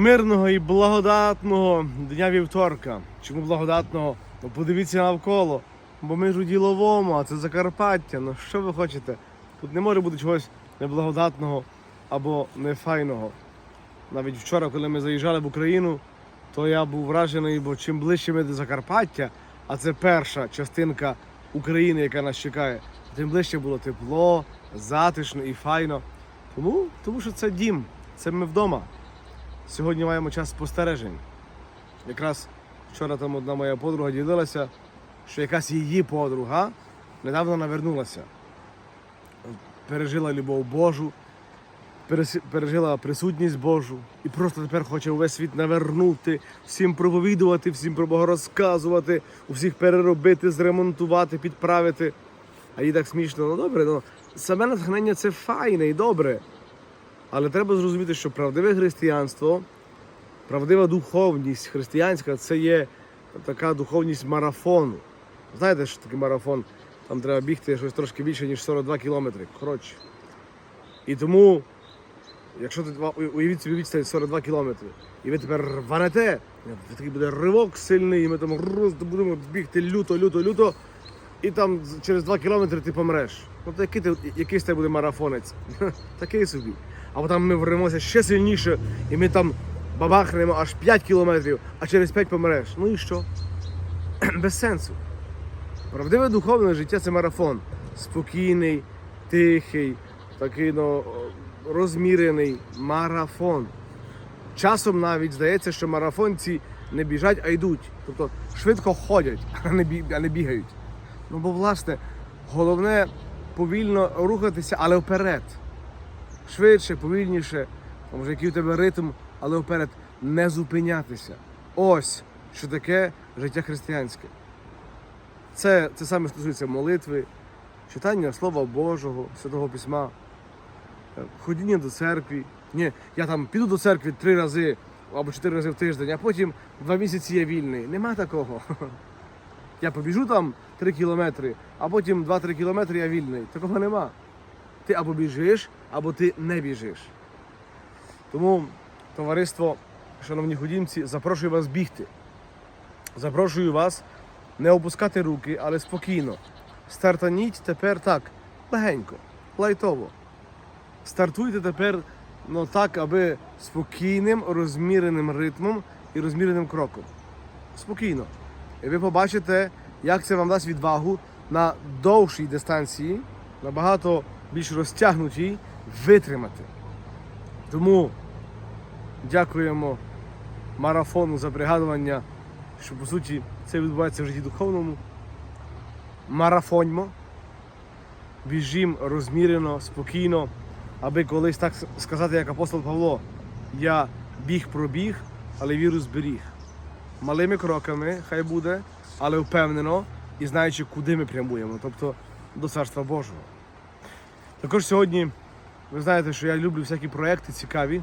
мирного і благодатного дня вівторка. Чому благодатного? Ну подивіться навколо. Бо ми ж у діловому, а це Закарпаття. Ну що ви хочете? Тут не може бути чогось неблагодатного або нефайного. Навіть вчора, коли ми заїжджали в Україну, то я був вражений, бо чим ближче ми до Закарпаття, а це перша частинка України, яка нас чекає, тим ближче було тепло, затишно і файно. Тому, тому що це дім, це ми вдома. Сьогодні маємо час спостережень. Якраз вчора там одна моя подруга ділилася, що якась її подруга недавно навернулася. Пережила любов Божу, пережила присутність Божу і просто тепер хоче увесь світ навернути, всім проповідувати, всім про Бога розказувати, у всіх переробити, зремонтувати, підправити. А їй так смішно, ну добре, ну саме натхнення це файне і добре. Але треба зрозуміти, що правдиве християнство, правдива духовність християнська це є така духовність марафону. Знаєте, що таке марафон? Там треба бігти щось трошки більше, ніж 42 кілометри. Коротше. І тому, якщо ти уявіть собі відстань 42 кілометри, і ви тепер рванете, такий буде ривок сильний, і ми там будемо бігти люто, люто, люто, і там через 2 кілометри ти помреш. Ну то який, ти, який з тебе буде марафонець? Такий собі. А потім ми времося ще сильніше, і ми там бабахнемо аж 5 кілометрів, а через 5 помреш. Ну і що? Без сенсу. Правдиве духовне життя це марафон. Спокійний, тихий, такий ну, розмірений марафон. Часом навіть здається, що марафонці не біжать, а йдуть. Тобто швидко ходять, а не, бі- а не бігають. Ну бо, власне, головне повільно рухатися, але вперед. Швидше, повільніше, може який у тебе ритм, але вперед не зупинятися. Ось що таке життя християнське. Це, це саме стосується молитви, читання Слова Божого, Святого Письма, е, ходіння до церкви. Ні, я там піду до церкви три рази або чотири рази в тиждень, а потім два місяці я вільний. Нема такого. Я побіжу там три кілометри, а потім 2-3 кілометри я вільний. Такого нема. Ти або біжиш, або ти не біжиш. Тому, товариство, шановні ходімці, запрошую вас бігти. Запрошую вас не опускати руки, але спокійно. Стартаніть тепер так, легенько, лайтово. Стартуйте тепер ну, так, аби спокійним, розміреним ритмом і розміреним кроком. Спокійно. І ви побачите, як це вам дасть відвагу на довшій дистанції, набагато більш розтягнутій, витримати. Тому дякуємо марафону за пригадування, що по суті це відбувається в житті духовному. Марафоньмо, біжім розмірено, спокійно, аби колись так сказати, як апостол Павло, я біг пробіг, але віру зберіг. Малими кроками хай буде, але впевнено і знаючи, куди ми прямуємо, тобто до Царства Божого. Також сьогодні ви знаєте, що я люблю всякі проекти цікаві.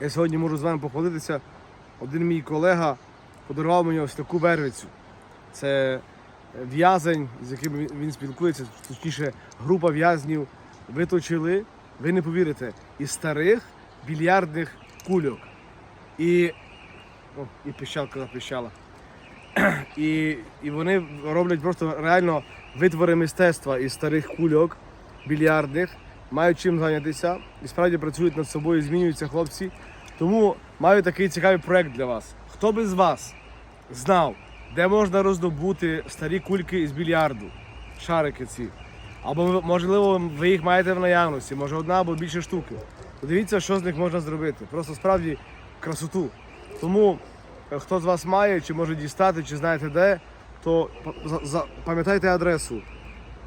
Я сьогодні можу з вами похвалитися. Один мій колега подарував мені ось таку вервицю. Це в'язень, з яким він- спілкується, точніше, група в'язнів виточили, ви не повірите, із старих більярдних кульок. І. О, і пищалка запищала. І, і вони роблять просто реально витвори мистецтва із старих кульок більярдних, мають чим зайнятися і справді працюють над собою, змінюються хлопці. Тому маю такий цікавий проект для вас. Хто би з вас знав, де можна роздобути старі кульки із більярду, шарики ці. Або можливо ви їх маєте в наявності, може одна або більше штуки. Подивіться, що з них можна зробити. Просто справді красоту. Тому е, хто з вас має, чи може дістати, чи знаєте де, то пам'ятайте адресу.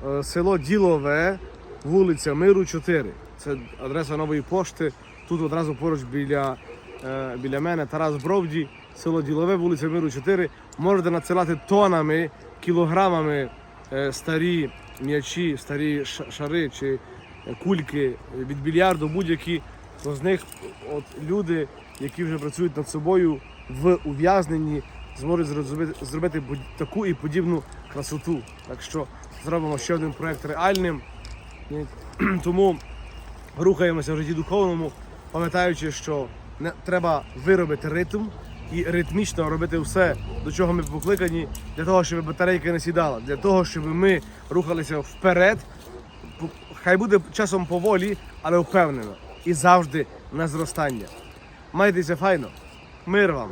Е, Село Ділове, вулиця Миру 4. Це адреса нової пошти. Тут одразу поруч біля, е, біля мене Тарас Бровді, село Ділове, вулиця Миру 4. Можете надсилати тонами, кілограмами е, старі м'ячі, старі ша- шари чи кульки від більярду, будь-які. То з них от люди, які вже працюють над собою в ув'язненні, зможуть зробити, зробити таку і подібну красоту. Так що зробимо ще один проект реальним. Тому рухаємося в житті духовному, пам'ятаючи, що Не треба виробити ритм і ритмічно робити все, до чого ми покликані, для того, щоб батарейка не сідала, для того, щоб ми рухалися вперед. Хай буде часом поволі, але впевнено. І завжди на зростання. Майтеся файно. Мир вам!